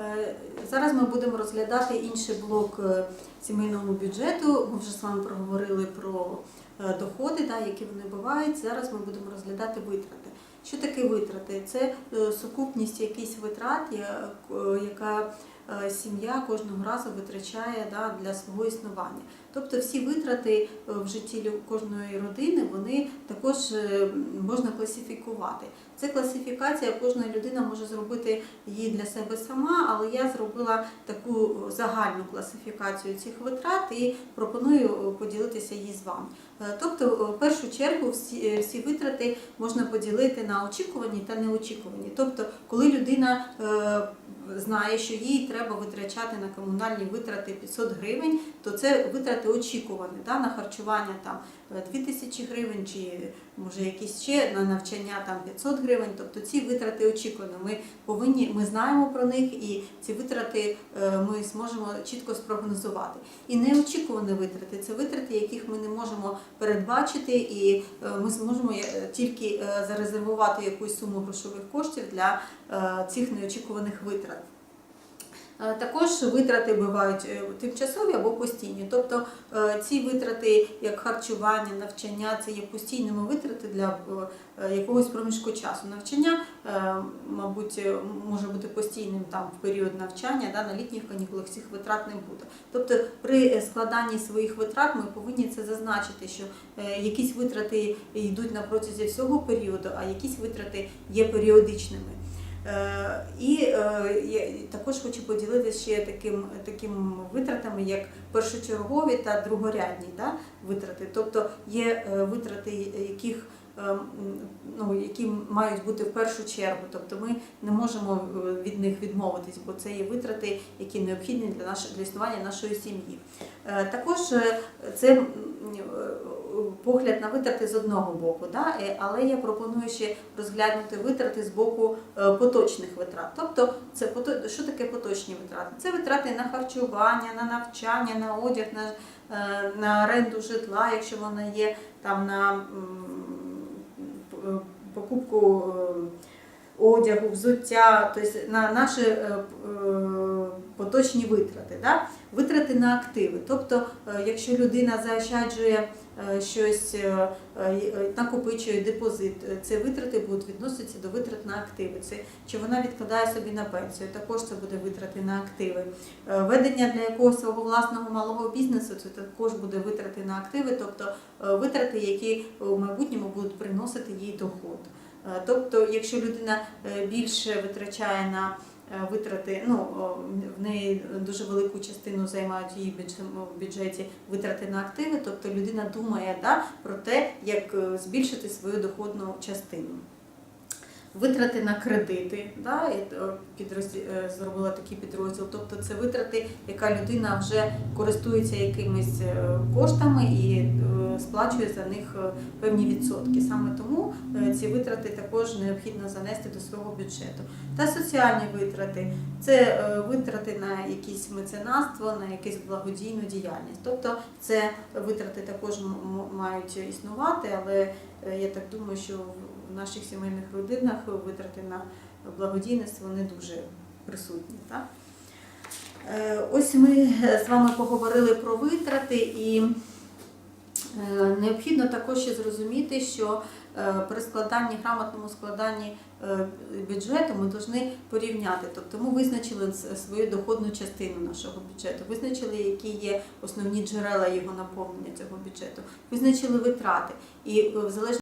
Е, Зараз ми будемо розглядати інший блок е, сімейного бюджету. Ми вже з вами проговорили про е, доходи, да, які вони бувають. Зараз ми будемо розглядати витрати. Що таке витрати? Це сукупність якихось витрат, яка сім'я кожного разу витрачає да, для свого існування. Тобто всі витрати е, в житті кожної родини вони також е, можна класифікувати. Це класифікація, кожна людина може зробити її для себе сама, але я зробила таку загальну класифікацію цих витрат і пропоную е, поділитися її з вами. Е, Тобто, е, в першу чергу, всі, е, всі витрати можна поділити на очікувані та неочікувані. Тобто, коли людина знає, що їй треба витрачати на комунальні витрати 500 гривень, то це витрати очікувані да, на харчування там е, 2000 гривень чи може якісь ще на навчання там 500 гривень. Тобто ці витрати очікувані. Ми повинні, ми знаємо про них і ці витрати ми зможемо чітко спрогнозувати. І неочікувані витрати це витрати, яких ми не можемо передбачити, і е, ми зможемо е, тільки е, зарезервувати якусь суму грошових коштів для цих неочікуваних витрат. Е, Також витрати бувають е, тимчасові або постійні. Тобто е, ці витрати, як харчування, навчання, це є постійними витрати для якогось проміжку часу. Навчання, мабуть, може бути постійним там в період навчання, да, на літніх канікулах цих витрат не буде. Тобто при складанні своїх витрат ми повинні це зазначити, що якісь витрати йдуть на протязі всього періоду, а якісь витрати є періодичними. Е, І е, я також хочу поділитися ще таким, таким витратами, як першочергові та другорядні да, витрати. Тобто є е, витрати, яких ну, які мають бути в першу чергу. Тобто ми не можемо від них відмовитись, бо це є витрати, які необхідні для нашого для існування нашої сім'ї. Також це погляд на витрати з одного боку, да? е, але я пропоную ще розглянути витрати з боку е, поточних витрат. Тобто, це що таке поточні витрати? Це витрати на харчування, на навчання, на одяг, на, е, на оренду житла, якщо вона є, там на покупку одягу, взуття, тобто на наші е, е, поточні витрати. Да? Витрати на активи. Тобто, е, якщо людина заощаджує щось, накопичує депозит, це витрати будуть відноситися до витрат на активи. Це чи вона відкладає собі на пенсію, також це буде витрати на активи. Ведення для якогось свого власного малого бізнесу це також буде витрати на активи, тобто витрати, які в майбутньому будуть приносити їй доход. Е, Тобто, якщо людина е, більше витрачає на е, витрати, ну в неї дуже велику частину займають її бюджеті витрати на активи, тобто людина думає да, про те, як збільшити свою доходну частину. Витрати на кредити, да, е, підрозділ, е, зробила такий підрозділ. Тобто це витрати, яка людина вже користується якимись е, коштами і сплачує за них певні відсотки. Саме тому ці витрати також необхідно занести до свого бюджету. Та соціальні витрати це витрати на якісь меценатство, на якусь благодійну діяльність. Тобто це витрати також мають існувати, але я так думаю, що в наших сімейних родинах витрати на благодійність вони дуже присутні. Так? Е, Ось ми з вами поговорили про витрати і е, необхідно також ще зрозуміти, що е, при складанні, грамотному складанні бюджету ми повинні порівняти. Тобто ми визначили свою доходну частину нашого бюджету, визначили, які є основні джерела його наповнення цього бюджету, визначили витрати. І в